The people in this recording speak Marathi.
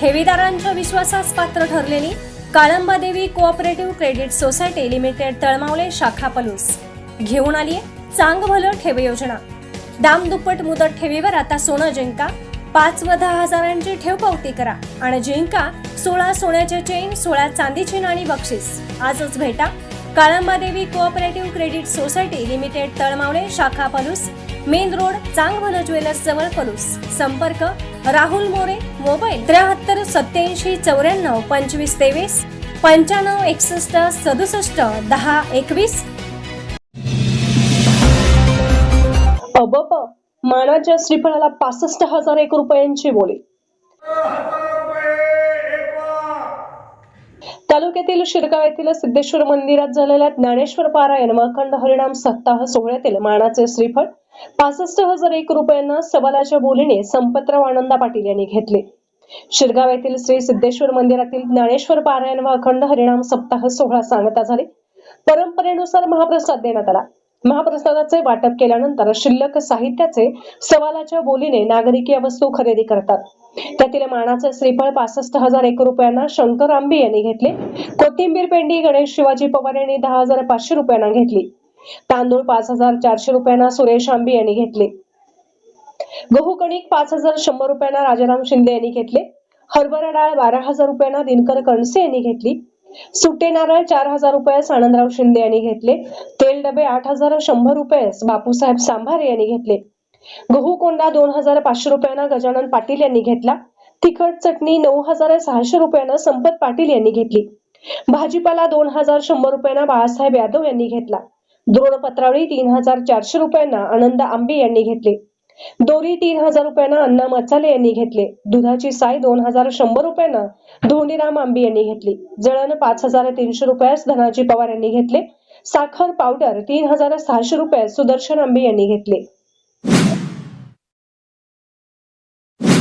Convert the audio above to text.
ठेवीदारांच्या विश्वासास पात्र ठरलेली Kalamba Devi cooperative credit society limited Talmavale शाखा पलूस. घेऊन आली चांग भलं ठेव योजना. दाम दुप्पट मुदत ठेवीवर आता सोनं जिंका. पाच व दहा हजारांची ठेव पावती करा आणि जिंका सोळा सोन्याचे चेन सोळा चांदीची नाणी बक्षीस. आजच भेटा. Kalamba Devi cooperative credit society limited Talmavale शाखा Palus. Main road Changbhala jewellers जवळ पलूस. संपर्क राहुल मोरे मोबाईल त्र्याहत्तर सत्याऐंशी चौऱ्याण्णव पंचवीस तेवीस पंच्याण्णव एकसष्ट सदुसष्ट दहा एकवीस. अबप मानाच्या श्रीफळाला पासष्ट हजार एक रुपयांची बोली. तालुक्यातील शिरगाव येथील सिद्धेश्वर मंदिरात झालेल्या ज्ञानेश्वर पारायण व अखंड हरिणाम सप्ताह सोहळ्यातील मानाचे श्रीफळ पासष्ट हजार एक रुपयांना सवालाच्या बोलीने संपतराव आनंदा पाटील यांनी घेतले. शिरगाव येथील श्री सिद्धेश्वर मंदिरातील ज्ञानेश्वर पारायण व अखंड हरिणाम सप्ताह सोहळा सांगता झाले. परंपरेनुसार महाप्रसाद देण्यात आला. महाप्रसादाचे वाटप केल्यानंतर शिल्लक साहित्याचे सवालाच्या बोलीने नागरिक या वस्तू खरेदी करतात. त्यातील मानाचे श्रीफळ पासष्ट हजार एक रुपयांना शंकर आंबे यांनी घेतले. कोथिंबीर पेंडी गणेश शिवाजी पवार यांनी दहा हजार पाचशे रुपयांना घेतली. तांदूळ पाच हजार चारशे रुपयांना सुरेश आंबे यांनी घेतले. गहू कणिक पाच हजार शंभर रुपयांना राजाराम शिंदे यांनी घेतले. हरभरा डाळ बारा हजार रुपयांना दिनकर कणसे यांनी घेतली. सुटे नारळ चार हजार रुपयास आनंदराव शिंदे यांनी घेतले. तेल डबे आठ हजार शंभर रुपयास बापूसाहेब सांभारे यांनी घेतले. गहू कोंडा दोन हजार पाचशे रुपयांना गजानन पाटील यांनी घेतला. तिखट चटणी नऊ हजार सहाशे रुपयांना संपत पाटील यांनी घेतली. भाजीपाला दोन हजार शंभर रुपयांना बाळासाहेब यादव यांनी घेतला. द्रोणपत्रावळी तीन हजार चारशे रुपयांना आनंद आंबे यांनी घेतले. दोरी तीन हजार रुपयांना अण्णा मसाले यांनी घेतले. दुधाची साय दोन हजार शंभर रुपयांना धोंडीराम आंबे यांनी घेतली. जळण पाच हजार तीनशे रुपयास धनाजी पवार यांनी घेतले. साखर पावडर तीन हजार सहाशे रुपयास सुदर्शन आंबे यांनी घेतले.